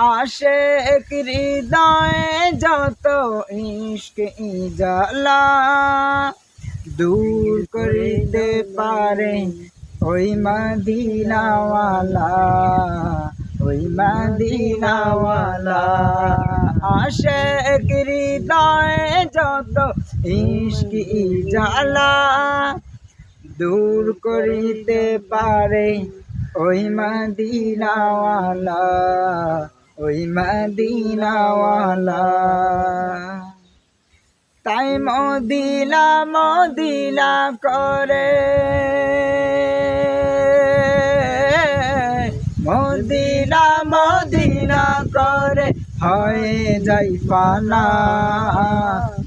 এক হৃদয়ে যত ইশক ইজালা দূর করিতে পারে ওই মদিনাওয়ালা ওই মদিনাওয়ালা। এক হৃদয়ে যত ইশক ইজালা দূর করিতে পারে ওই মদিনাওয়ালা। ওই মদিনাওয়ালা। তাই মদিলা মদিলা করে। মদিনা মদিনা করে। হয়ে যাই পানা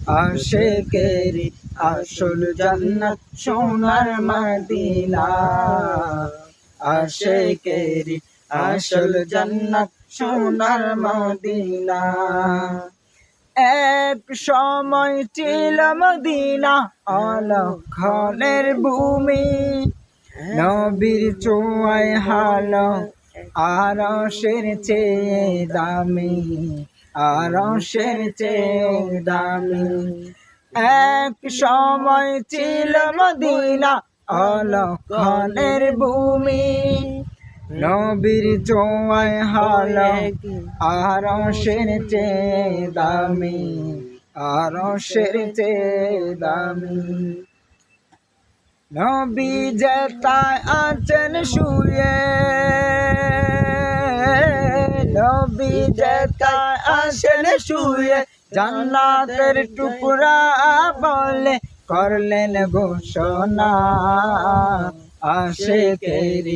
আশেকেরি আসল জান্নাত সোনার মদিনা। আশেকেরি আসল জান্নাত সোনার মদিনা এক সময় ছিল মদিনা, অলক্ষণের ভূমি। নবীর চোয়াই হাল আর শের চেয়ে দামি আর শের চেয়ে দামি। এক সময় ছিল মদিনা, অলক্ষণের ভূমি। নবীর চোয়াই হাল, আর শের চে দামি, আর শের চে দামি। নবী যেতায় আছেন শুয়ে, নবী যেতায় আছেন শুয়ে, জান্নাতের টুকরা বলে করলেন ঘোষণা। আশেকেরি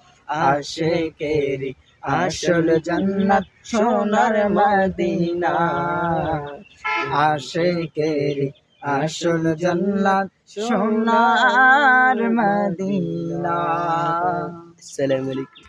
আশেকেরি আসল জান্নাত সোনার মদিনা। আশে কেরি আসল জান্নাত সোনার মদিনা। আসসালামু আলাইকুম।